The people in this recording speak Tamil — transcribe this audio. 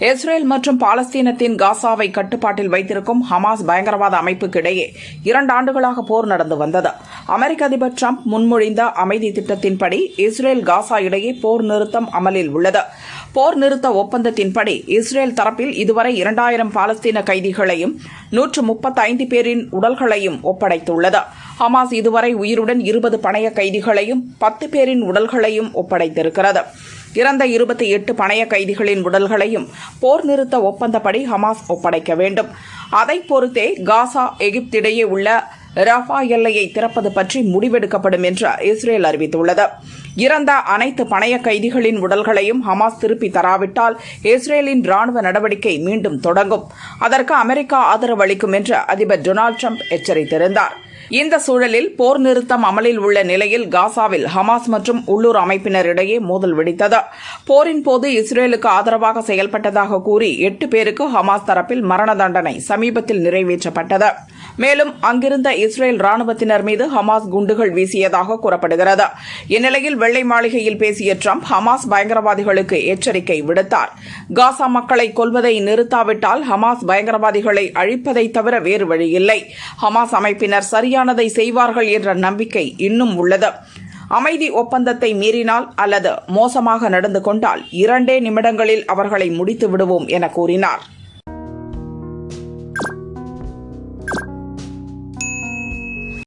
இஸ்ரேல் மற்றும் பாலஸ்தீனத்தின் காசாவை கட்டுப்பாட்டில் வைத்திருக்கும் ஹமாஸ் பயங்கரவாத அமைப்புக்கு இடையே இரண்டு ஆண்டுகளாக போர் நடந்து வந்தது. அமெரிக்க அதிபர் டிரம்ப் முன்மொழிந்த அமைதி திட்டத்தின்படி இஸ்ரேல் காசா இடையே போர் நிறுத்தம் அமலில் உள்ளது. போர் நிறுத்த ஒப்பந்தத்தின்படி இஸ்ரேல் தரப்பில் இதுவரை இரண்டாயிரம் பாலஸ்தீன கைதிகளையும் நூற்று முப்பத்தைந்து பேரின் உடல்களையும் ஒப்படைத்துள்ளது. ஹமாஸ் இதுவரை உயிருடன் இருபது பணைய கைதிகளையும் பத்து பேரின் உடல்களையும் ஒப்படைத்திருக்கிறது. இறந்த இருபத்தி எட்டு பணைய கைதிகளின் உடல்களையும் போர் நிறுத்த ஒப்பந்தப்படி ஹமாஸ் ஒப்படைக்க வேண்டும். அதை பொறுத்தே காசா எகிப்திடையே உள்ள ரஃபா எல்லையை திறப்பது பற்றி முடிவெடுக்கப்படும் என்று இஸ்ரேல் அறிவித்துள்ளது. இறந்த அனைத்து பணைய கைதிகளின் உடல்களையும் ஹமாஸ் திருப்பி தராவிட்டால் இஸ்ரேலின் ராணுவ நடவடிக்கை மீண்டும் தொடங்கும். அதற்கு அமெரிக்கா ஆதரவு அளிக்கும் என்று அதிபர் டொனால்டு ட்ரம்ப் எச்சரித்திருந்தார். இந்த சூழலில் போர் நிறுத்தம் அமலில் உள்ள நிலையில் காசாவில் ஹமாஸ் மற்றும் உள்ளூர் அமைப்பினரிடையே மோதல் வெடித்தது. போரின் போது இஸ்ரேலுக்கு ஆதரவாக செயல்பட்டதாக கூறி எட்டு பேருக்கு ஹமாஸ் தரப்பில் மரண தண்டனை சமீபத்தில் நிறைவேற்றப்பட்டது. மேலும் அங்கிருந்த இஸ்ரேல் ராணுவத்தினர் மீது ஹமாஸ் குண்டுகள் வீசியதாக கூறப்படுகிறது. இந்நிலையில் வெள்ளை மாளிகையில் பேசிய ட்ரம்ப் ஹமாஸ் பயங்கரவாதிகளுக்கு எச்சரிக்கை விடுத்தார். காசா மக்களை கொல்வதை நிறுத்தாவிட்டால் ஹமாஸ் பயங்கரவாதிகளை அழிப்பதை தவிர வேறு வழியில்லை ஹமாஸ் அமைப்பினர் சரியானதை செய்வார்கள் என்ற நம்பிக்கை இன்னும் உள்ளது. அமைதி ஒப்பந்தத்தை மீறினால் அல்லது மோசமாக நடந்து கொண்டால் இரண்டே நிமிடங்களில் அவர்களை முடித்து விடுவோம் என கூறினார்.